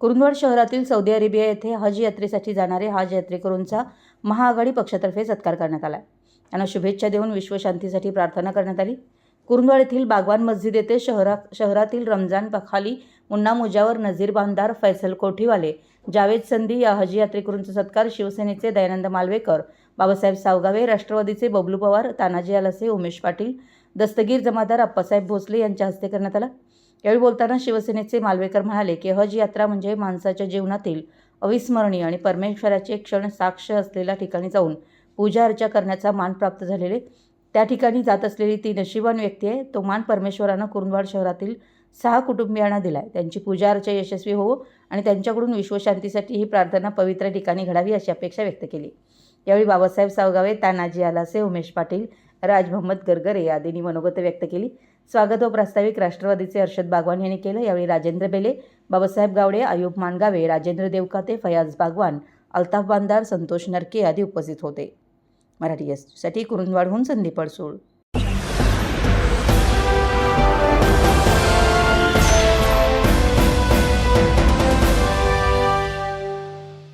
कुरुंदवाड शहरातील Saudi Arabia येथे हज यात्रेसाठी जाणारे हज यात्रेकरूंचा महाआघाडी पक्षातर्फे सत्कार करण्यात आला. त्यांना शुभेच्छा देऊन विश्वशांतीसाठी प्रार्थना करण्यात आली. कुरुंदवाड येथील बागवान मस्जिद येथे शहरा शहरातील रमजान पखाली मुन्ना मुजावर नझीर बांधार फैसल कोठीवाले जावेद संधी या हज यात्रेकरूंचा सत्कार शिवसेनेचे दयानंद मालवेकर बाबासाहेब सावगावे राष्ट्रवादीचे बबलू पवार तानाजी आलसे उमेश पाटील दस्तगीर जमादार अप्पासाहेब भोसले यांच्या हस्ते करण्यात आला. यावेळी बोलताना शिवसेनेचे मालवेकर म्हणाले की हज यात्रा म्हणजे माणसाच्या जीवनातील अविस्मरणीय आणि परमेश्वराचे क्षण साक्ष असलेल्या ठिकाणी जाऊन पूजा अर्चा करण्याचा मान प्राप्त झालेले. त्या ठिकाणी जात असलेली ती नशिबान व्यक्ती आहे. तो मान परमेश्वरानं कुरुंदवाड शहरातील सहा कुटुंबियांना दिलाय. त्यांची पूजा अर्चा यशस्वी होवो आणि त्यांच्याकडून विश्वशांतीसाठी ही प्रार्थना पवित्र ठिकाणी घडावी अशी अपेक्षा व्यक्त केली. यावेळी बाबासाहेब सावगावे तानाजी आलासे उमेश पाटील राज मोहम्मद गरगरे आदींनी मनोगत व्यक्त केली. स्वागत व प्रास्ताविक राष्ट्रवादीचे हर्षद बागवान यांनी केलं. यावेळी राजेंद्र बेले बाबासाहेब गावडे आयुब मानगावे राजेंद्र देवकाते फयाज बागवान अल्ताफ बांदार संतोष नरके आदी उपस्थित होते. मराठी एससाठी कुरुंदवाडहून संदीप अडसूळ.